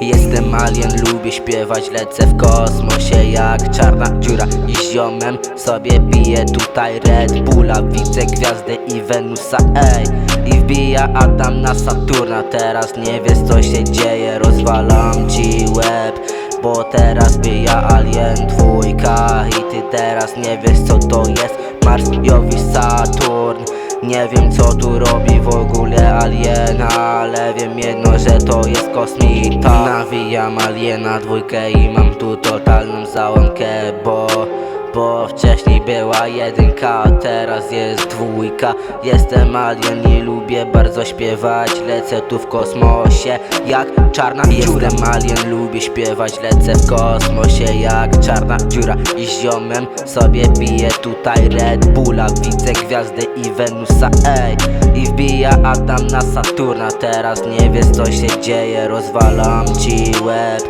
Jestem alien, lubię śpiewać, lecę w kosmosie jak czarna dziura I z ziomem sobie piję tutaj Red Bulla Widzę gwiazdę i Wenusa, ej! I wbija Adam na Saturna Teraz nie wiesz co się dzieje, rozwalam ci łeb Bo teraz bija alien dwójka I ty teraz nie wiesz co to jest Mars, Jowisz, Saturn nie wiem co tu robi w ogóle aliena Ale wiem jedno, że to jest kosmita. Nawijam aliena dwójkę i mam tu totalną załamkę Bo, bo wcześniej była jedynka, a teraz jest dwójka. Jestem alien i lubię bardzo śpiewać. Lecę tu w kosmosie jak czarna dziura. Jestem alien, lubię śpiewać. Lecę w kosmosie jak czarna dziura. I z ziomem sobie piję tutaj Red Bulla. Widzę gwiazdy i Wenusa, ej. I wbija Adam na Saturna. Teraz nie wiesz co się dzieje. Rozwalam ci łeb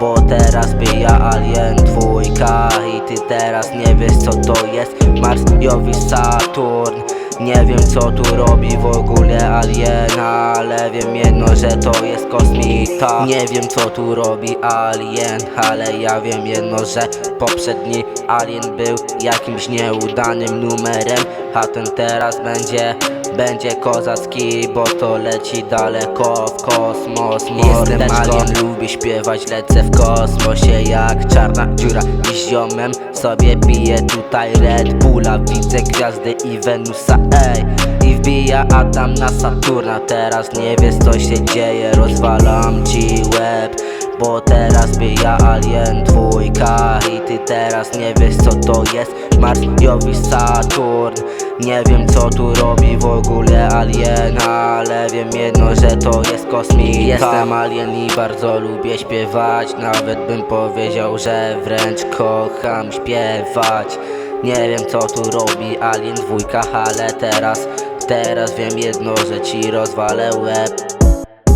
bo teraz bija Alien dwójka I ty teraz nie wiesz co to jest. Mars, Jowisz, Saturn nie wiem co tu robi w ogóle aliena Ale wiem jedno, że to jest kosmita. Nie wiem co tu robi alien Ale ja wiem jedno, że poprzedni alien był jakimś nieudanym numerem. A ten teraz będzie, będzie kozacki Bo to leci daleko w kosmos. Jestem alien, lubię śpiewać, lecę w kosmosie Jak czarna dziura. I ziomem sobie piję tutaj Red Bulla. Widzę gwiazdy i Wenusa, ej. I wbija Adam na Saturna. Teraz nie wiesz co się dzieje. Rozwalam ci łeb bo teraz bija Alien dwójka I ty teraz nie wiesz co to jest. Mars, Jowisz, Saturn. Nie wiem co tu robi w ogóle Alien Ale wiem jedno, że to jest kosmita. Jestem alien i bardzo lubię śpiewać. Nawet bym powiedział, że wręcz kocham śpiewać. Nie wiem co tu robi Alien dwójka Ale teraz, teraz wiem jedno, że ci rozwalę łeb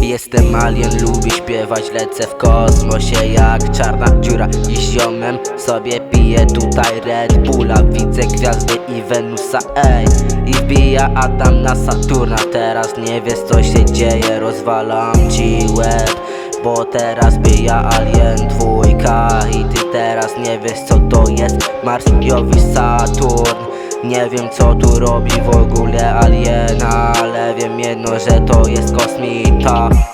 Jestem alien, lubię śpiewać, lecę w kosmosie jak czarna dziura. I ziomem sobie piję tutaj Red Bulla Widzę gwiazdy i Wenusa, ej. I wbija Adam na Saturna Teraz nie wiesz co się dzieje, rozwalam ci łeb bo teraz bija Alien dwójka. I ty teraz nie wiesz co to jest Mars, Jowisz, Saturn. Nie wiem co tu robi w ogóle aliena Ale wiem jedno, że to jest kosmita